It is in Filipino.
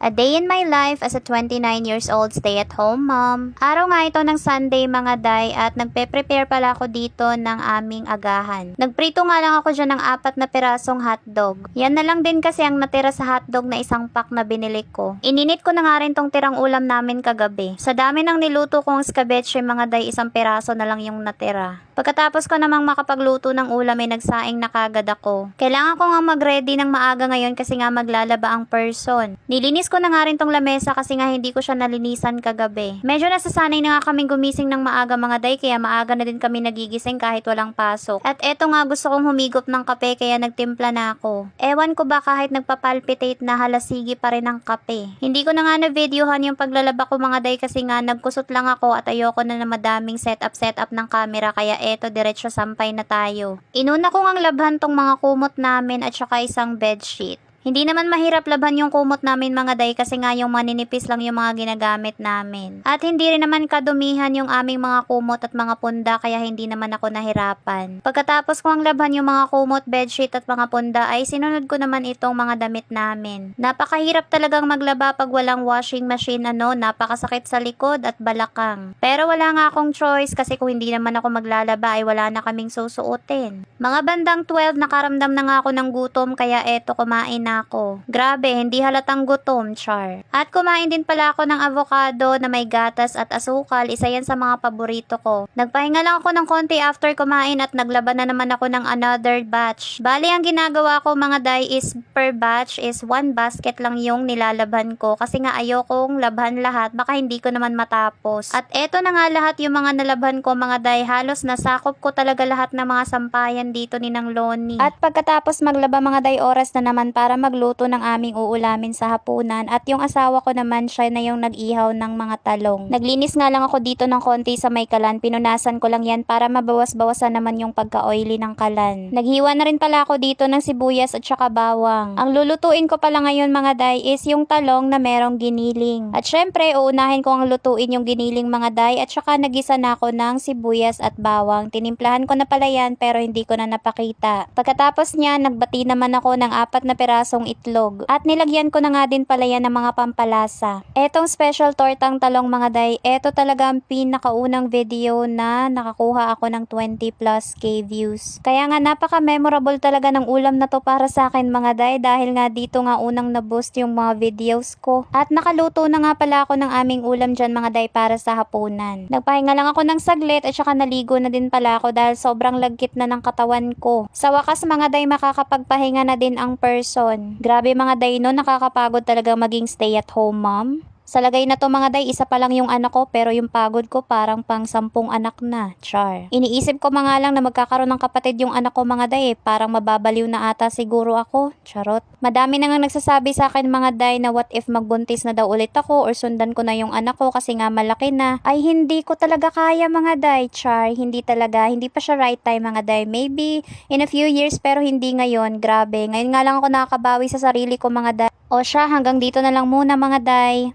A day in my life as a 29 years old stay-at-home mom. Araw nga ito ng Sunday mga day at nagpe-prepare pala ako dito ng aming agahan. Nagprito nga lang ako dyan ng apat na pirasong hotdog. Yan na lang din kasi ang natira sa hotdog na isang pack na binili ko. Ininit ko na nga rin tong tirang ulam namin kagabi. Sa dami ng niluto kong escabeche mga day isang piraso na lang yung natira. Pagkatapos ko namang makapagluto ng ulam ay nagsaing na kagad ako. Kailangan ko nga mag-ready ng maaga ngayon kasi nga maglalaba ang person. Nilinis ko na nga rin tong lamesa kasi nga hindi ko siya nalinisan kagabi. Medyo nasasanay na nga kaming gumising ng maaga mga day kaya maaga na din kami nagigising kahit walang pasok. At eto nga gusto kong humigop ng kape kaya nagtimpla na ako. Ewan ko ba kahit nagpapalpitate na halasigi pa rin ang kape. Hindi ko na nga na-videohan yung paglalaba ko mga day kasi nga nagkusot lang ako at ayoko na na madaming setup setup ng camera kaya eto diretso sampay na tayo. Inuna ko ngang labhan tong mga kumot namin at saka isang bedsheet. Hindi naman mahirap laban yung kumot namin mga day kasi nga yung maninipis lang yung mga ginagamit namin. At hindi rin naman kadumihan yung aming mga kumot at mga punda kaya hindi naman ako nahirapan. Pagkatapos ko ang laban yung mga kumot, bedsheet at mga punda ay sinunod ko naman itong mga damit namin. Napakahirap talagang maglaba pag walang washing machine ano, napakasakit sa likod at balakang. Pero wala nga akong choice kasi kung hindi naman ako maglalaba ay wala na kaming susuotin. Mga bandang 12 nakaramdam na nga ako ng gutom kaya eto kumain na ako. Grabe, hindi halatang gutom, char. At kumain din pala ako ng avocado na may gatas at asukal, isa yan sa mga paborito ko. Nagpahinga lang ako ng konti after kumain at naglaban na naman ako ng another batch. Bali, ang ginagawa ko mga day is per batch is one basket lang yung nilalaban ko kasi nga ayokong labhan lahat, baka hindi ko naman matapos. At eto na nga lahat yung mga nalaban ko mga day, halos nasakop ko talaga lahat ng mga sampayan dito ni ng Loni. At pagkatapos maglaba mga day oras na naman para magluto ng aming uulamin sa hapunan at yung asawa ko naman siya na yung nag-ihaw ng mga talong. Naglinis nga lang ako dito ng konti sa may kalan, pinunasan ko lang yan para mabawas-bawasan naman yung pagka-oily ng kalan. Naghiwa na rin pala ako dito ng sibuyas at saka bawang. Ang lulutuin ko pala ngayon mga day is yung talong na merong giniling. At syempre, uunahin ko ang lutuin yung giniling mga day at saka nagisa na ako ng sibuyas at bawang. Tinimplahan ko na pala yan pero hindi ko na napakita. Pagkatapos niya, nagbati naman ako ng apat na pirasong itlog. At nilagyan ko na nga din pala yan ng mga pampalasa. Etong special tortang talong mga day, eto talaga ang pinakaunang video na nakakuha ako ng 20 plus K views. Kaya nga napaka-memorable talaga ng ulam na to para sa akin mga day dahil nga dito nga unang na-boost yung mga videos ko. At nakaluto na nga pala ako ng aming ulam dyan mga day para sa hapunan. Nagpahinga lang ako ng saglit at saka naligo na din pala ako dahil sobrang lagkit na ng katawan ko. Sa wakas mga day makakapagpahinga na din ang person. Grabe mga day no, nakakapagod talaga maging stay at home mom. Sa lagay na to mga day, isa pa lang yung anak ko pero yung pagod ko parang pang sampung anak na. Char. Iniisip ko mga lang na magkakaroon ng kapatid yung anak ko mga day eh. Parang mababaliw na ata siguro ako. Charot. Madami na nga nagsasabi sa akin mga day na what if magbuntis na daw ulit ako or sundan ko na yung anak ko kasi nga malaki na. Ay hindi ko talaga kaya mga day. Char. Hindi talaga. Hindi pa siya right time mga day. Maybe in a few years pero hindi ngayon. Grabe. Ngayon nga lang ako nakakabawi sa sarili ko mga day. O siya, hanggang dito na lang muna mga day.